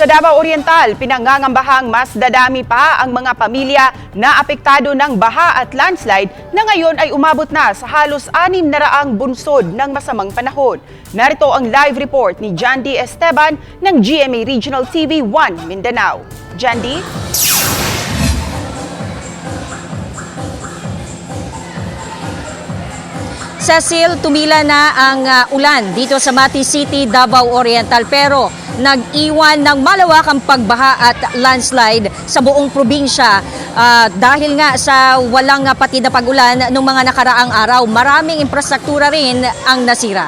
Sa Davao Oriental, pinangangambahang mas dadami pa ang mga pamilya na apektado ng baha at landslide na ngayon ay umabot na sa halos anim na raang bunsod ng masamang panahon. Narito ang live report ni John. Esteban ng GMA Regional TV 1 Mindanao. John D? Cecil, tumila na ang ah, ulan dito sa Mati City, Davao Oriental pero nag-iwan ng malawakang pagbaha at landslide sa buong probinsya ah, dahil nga sa walang ah, pati na pag-ulan noong mga nakaraang araw. Maraming infrastruktura rin ang nasira.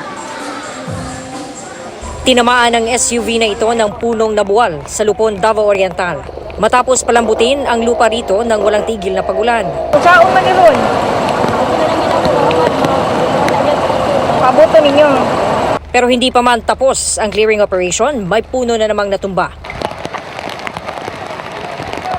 Tinamaan ng SUV na ito ng punong nabuwal sa Lupon, Davao Oriental. Matapos palambutin ang lupa rito ng walang tigil na pagulan. Saan man Paboto ninyo. Pero hindi pa man tapos ang clearing operation, may puno na namang natumba.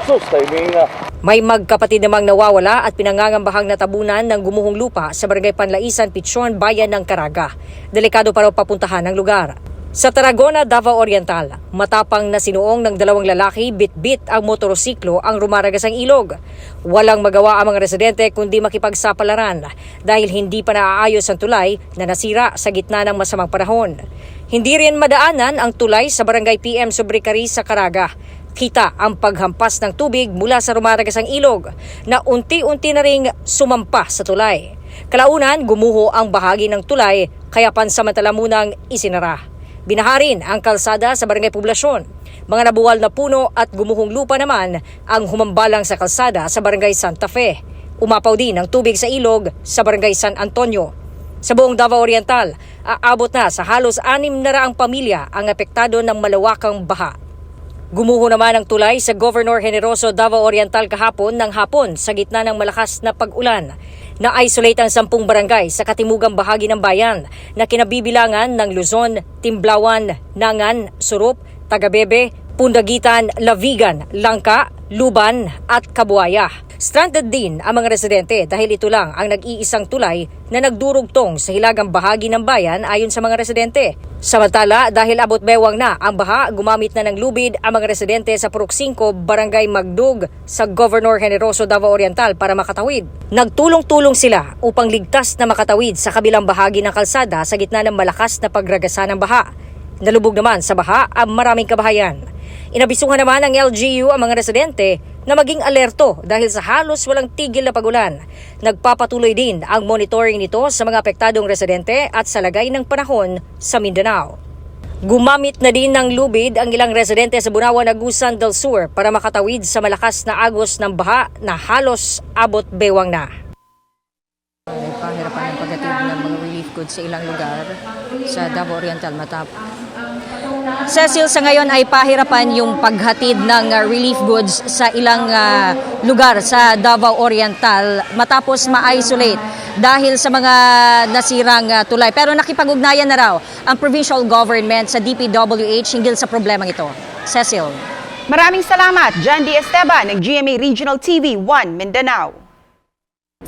Sus, timing nga. May magkapatid namang nawawala at pinangangambahang natabunan ng gumuhong lupa sa barangay Panlaisan, Pichon, Bayan ng Caraga. Delikado pa raw papuntahan ng lugar. Sa Tarragona, Davao Oriental, matapang na sinuong ng dalawang lalaki bit-bit ang motorsiklo ang rumaragas ang ilog. Walang magawa ang mga residente kundi makipagsapalaran dahil hindi pa naaayos ang tulay na nasira sa gitna ng masamang panahon. Hindi rin madaanan ang tulay sa barangay PM Sobricari sa Caraga. Kita ang paghampas ng tubig mula sa rumaragas ang ilog na unti-unti na ring sumampa sa tulay. Kalaunan, gumuho ang bahagi ng tulay kaya pansamantala munang isinara. Binaharin ang kalsada sa barangay poblasyon. Mga nabuwal na puno at gumuhong lupa naman ang humambalang sa kalsada sa barangay Santa Fe. Umapaw din ang tubig sa ilog sa barangay San Antonio. Sa buong Davao Oriental, aabot na sa halos anim na raang pamilya ang apektado ng malawakang baha. Gumuho naman ang tulay sa Governor Generoso Davao Oriental kahapon ng hapon sa gitna ng malakas na pag-ulan. Na-isolate ang sampung barangay sa katimugang bahagi ng bayan na kinabibilangan ng Luzon, Timblawan, Nangan, Surup, Tagabebe, Pundagitan, Lavigan, Langka, Luban at Kabuaya. Stranded din ang mga residente dahil ito lang ang nag-iisang tulay na nagdurugtong sa hilagang bahagi ng bayan ayon sa mga residente. Samantala, dahil abot bewang na ang baha, gumamit na ng lubid ang mga residente sa Purok 5, Barangay Magdug sa Governor Generoso Davao Oriental para makatawid. Nagtulong-tulong sila upang ligtas na makatawid sa kabilang bahagi ng kalsada sa gitna ng malakas na pagragasa ng baha. Nalubog naman sa baha ang maraming kabahayan. Inabisuhan naman ng LGU ang mga residente na maging alerto dahil sa halos walang tigil na pagulan. Nagpapatuloy din ang monitoring nito sa mga apektadong residente at sa lagay ng panahon sa Mindanao. Gumamit na din ng lubid ang ilang residente sa Bunawan, Agusan del Sur para makatawid sa malakas na agos ng baha na halos abot bewang na. Pahirapan ng pagdating ng mga goods sa ilang lugar sa Davao Oriental matap. Cecil, sa ngayon ay pahirapan yung paghatid ng uh, relief goods sa ilang uh, lugar sa Davao Oriental matapos ma-isolate dahil sa mga nasirang uh, tulay. Pero nakipag-ugnayan na raw ang provincial government sa DPWH hinggil sa problemang ito. Cecil. Maraming salamat, John D. Esteban ng GMA Regional TV 1 Mindanao.